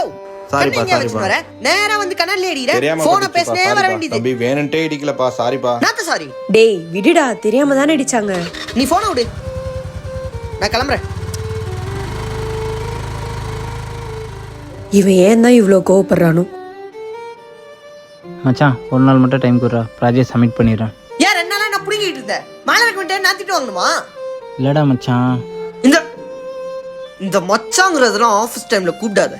யோ சாரிப்பா, சாரிப்பா. நேரா வந்து ஏடிற தெரியாம போன பேசினே வர. வேண்டியது. தம்பி வேணுன்ட்டே இடிக்கலப்பா சாரிப்பா நாத்த சாரி டேய் விடுடா. தெரியாம தானே அடிச்சாங்க. நீ போன விடு. நான் கிளம்புறேன். இவன் ஏன் தான் இவ்வளோ கோவப்படுறானோ? மச்சான் ஒரு நாள் மட்டும் டைம் கொடுறா. ப்ராஜெக்ட் சப்மிட் பண்ணிடுறேன். ஏன் ரெண்டு நாளா நான் புடுங்கிட்டு இருந்தேன் மாலை வந்துட்டு நான் திட்டு வாங்கணுமா? இல்லடா மச்சான். இந்த இந்த மச்சாங்கிறதெல்லாம் ஆஃபீஸ் டைம்ல கூப்பிடாத.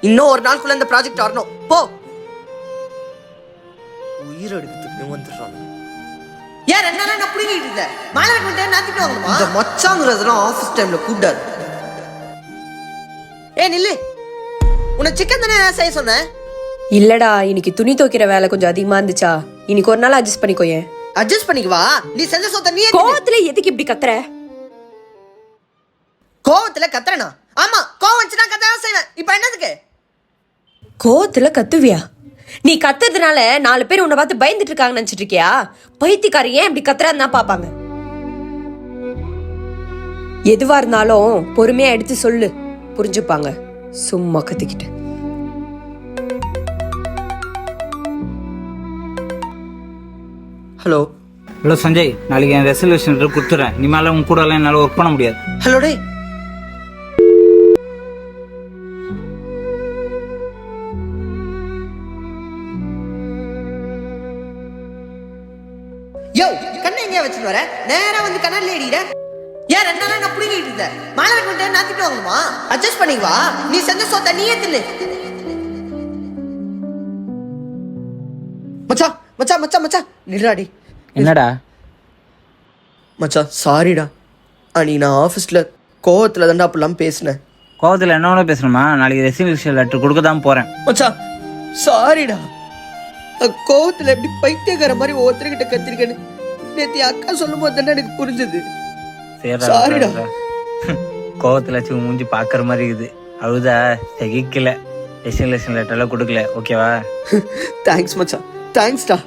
இன்னும் ஒரு நாளுக்குள்ள இந்த ப்ராஜெக்ட் வரணும். போ. உயிர் எடுக்கிறதுக்கு வந்துடுறான். ஏன் ரெண்டு நாளா நான் புடுங்கிட்டு இருந்தேன் மாலை வந்துட்டு நான் திட்டு வாங்கணுமா? இந்த மச்சாங்கிறதெல்லாம் ஆஃபீஸ் டைம்ல கூப்பிடாத ஏ நில்லு. உன்னை சிக்கன் தானே செய்ய சொன்னேன்? இல்லடா இன்னைக்கு துணி துவைக்கிற வேலை கொஞ்சம் அதிகமா இருந்துச்சா. இன்னைக்கு ஒரு நாள் அட்ஜஸ்ட் பண்ணிக்கோயேன் அட்ஜஸ்ட் பண்ணிக்குவா? நீ செஞ்ச சொத்த நீ கோவத்துல எதுக்கு இப்படி கத்துற? கோவத்துல கத்துறனா? ஆமா கோவம் வச்சு நான் கத்த செய்வேன். இப்ப என்னதுக்கு? கோவத்துல கத்துவியா? நீ கத்துறதுனால நாலு பேர் உன்னை பார்த்து பயந்துட்டு இருக்காங்கன்னு நினைச்சிட்டு இருக்கியா? பைத்தியக்காரி ஏன் இப்படி கத்துறான்னு பாப்பாங்க எதுவா இருந்தாலும் பொறுமையா எடுத்து சொல்லு. புரிஞ்சுப்பாங்க. சும்மா கத்திக்கிட்டு. ஹலோ ஹலோ சஞ்சய் நாளைக்கு என் ரெசல்யூஷன் கொடுத்துறேன். நீ மேலே உன் கூட எல்லாம் என்னால் ஒர்க் பண்ண முடியாது. ஹலோ டே யோ கண்ணை எங்கேயா வச்சுட்டு வர? நேரா வந்து கண்ணாடி ஏடிற ஏன் ரெண்டு நாளா நான் புடுங்கிட்டு இருந்தேன்? மாலை வந்துட்டு நான் திட்டு வாங்கணுமா? அட்ஜஸ்ட் பண்ணிக்குவா நீ செஞ்ச சொத்த நீயே தின்னு. மச்சான் மச்சான் மச்சான் மச்சான். நில்றாடி. என்னடா? மச்சான் சாரிடா அன்னைக்கு நான் ஆஃபீஸில் கோவத்தில் தாண்டா அப்படிலாம் பேசினேன். கோவத்தில் என்ன பேசணுமா? நாளைக்கு ரெசல்யூஷன் லெட்டர் கொடுக்க தான் போகிறேன் மச்சான் சாரிடா கோவத்தில் எப்படி பைத்தியக்கார மாதிரி ஒவ்வொருத்தர்கிட்ட கத்திருக்கேன்னு நேற்று அக்கா சொல்லும் போது தானே எனக்கு புரிஞ்சது. Sorry-டா. கோவத்தில் வச்சு மூஞ்சி பார்க்குற மாதிரி இருக்குது. அழுதா செகிக்கல. ரெசல்யூஷன் லெட்டர்லாம் கொடுக்கல. ஓகேவா தேங்க்ஸ் மச்சான். தேங்க்ஸ்டா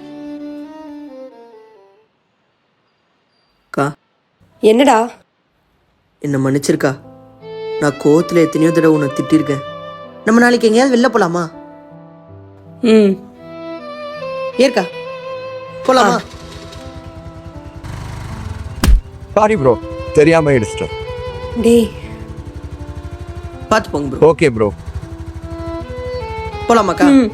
அக்கா. என்னடா? என்னை மன்னிச்சிருக்கா? நான் கோவத்தில் எத்தனையோ தடவை உன்னை திட்டிருக்கேன். நம்ம நாளைக்கு எங்கேயாவது வெளில போலாமா? ம். ஏற்கா. போலாமா? சாரி ப்ரோ தெரியாம இடிச்சிட்டேன். டேய். பார்த்து போங்க ப்ரோ ஓகே ப்ரோ போலாமாக்கா? ம்.